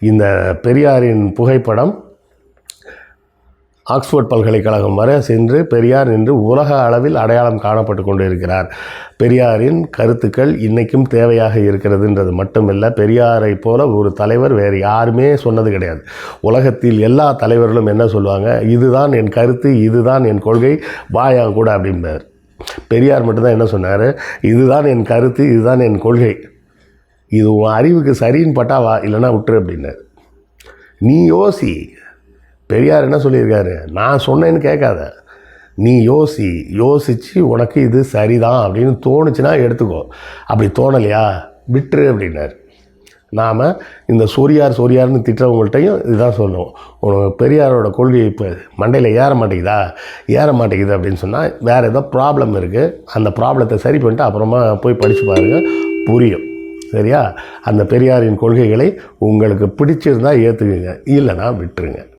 இந்த பெரியாரின் புகைப்படம் ஆக்ஸ்போர்ட் பல்கலைக்கழகம் வரை சென்று பெரியார் என்று உலக அளவில் அடையாளம் காணப்பட்டு கொண்டு இருக்கிறார் பெரியாரின் கருத்துக்கள் இன்றைக்கும் தேவையாக இருக்கிறதுன்றது மட்டுமில்லை பெரியாரை போல ஒரு தலைவர் வேறு யாருமே சொன்னது கிடையாது. உலகத்தில் எல்லா தலைவர்களும் என்ன சொல்லுவாங்க? இதுதான் என் கருத்து இதுதான் என் கொள்கை வாயா கூட அப்படிம்பார். பெரியார் மட்டும்தான் என்ன சொன்னார்? இதுதான் என் கருத்து இதுதான் என் கொள்கை இது உன் அறிவுக்கு சரின்னு பட்டாவா இல்லைன்னா விட்டுரு அப்படின்னாரு. நீ யோசி பெரியார் என்ன சொல்லியிருக்காரு? நான் சொன்னேன்னு கேட்காத. நீ யோசி யோசித்து உனக்கு இது சரிதான் அப்படின்னு தோணுச்சுன்னா எடுத்துக்கோ. அப்படி தோணலையா? விட்டுரு அப்படின்னாரு. நாம் இந்த சூரியார் சூரியார்னு திட்டுறவங்கள்ட்டையும் இதுதான் சொல்லுவோம் உனக்கு பெரியாரோட கொள்கை இப்போ மண்டையில் ஏற மாட்டேங்குதா? ஏற மாட்டேங்குது அப்படின்னு சொன்னால் வேறு ஏதோ ப்ராப்ளம் இருக்குது அந்த ப்ராப்ளத்தை சரி பண்ணிட்டு அப்புறமா போய் படித்து பாருங்கள் புரியும். சரியா? அந்த பெரியாரின் கொள்கைகளை உங்களுக்கு பிடிச்சிருந்தா ஏற்றுக்குங்க இல்லைன்னா விட்டுருங்க.